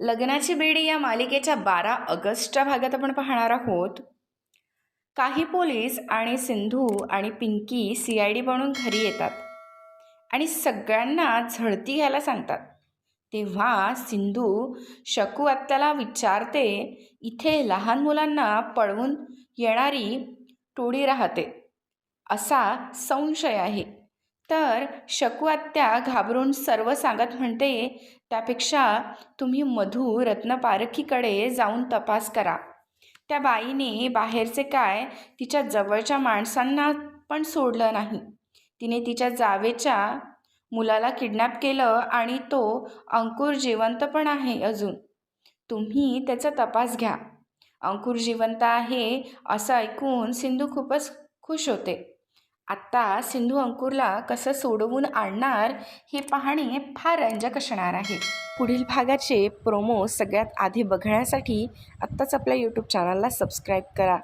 लग्नाची बेडी या मालिकेच्या बारा ऑगस्टच्या भागात आपण पाहणार आहोत. काही पोलीस आणि सिंधू आणि पिंकी सी आय डी बनून घरी येतात आणि सगळ्यांना झळती घ्यायला सांगतात. तेव्हा सिंधू शकू आत्याला विचारते इथे लहान मुलांना पळवून येणारी टोळी राहते. असा संशय आहे. तर शकू आत्या घाबरून सर्व सांगत म्हणते त्यापेक्षा तुम्ही मधू रत्नपारखीकडे जाऊन तपास करा त्या बाईने बाहेरचे काय तिच्या जवळच्या माणसांना पण सोडलं नाही. तिने तिच्या जावेच्या मुलाला किडनॅप केलं आणि तो अंकुर जिवंत पण आहे अजून. तुम्ही त्याचा तपास घ्या. अंकुर जिवंत आहे असं ऐकून सिंधू खूपच खुश होते. आत्ता सिंधू अंकुरला कसं सोडवून आणणार हे पाहणे फार रंजक असणार आहे. पुढील भागाचे प्रोमो सगळ्यात आधी बघण्यासाठी आत्ताच आपल्या यूट्यूब चॅनलला सबस्क्राईब करा.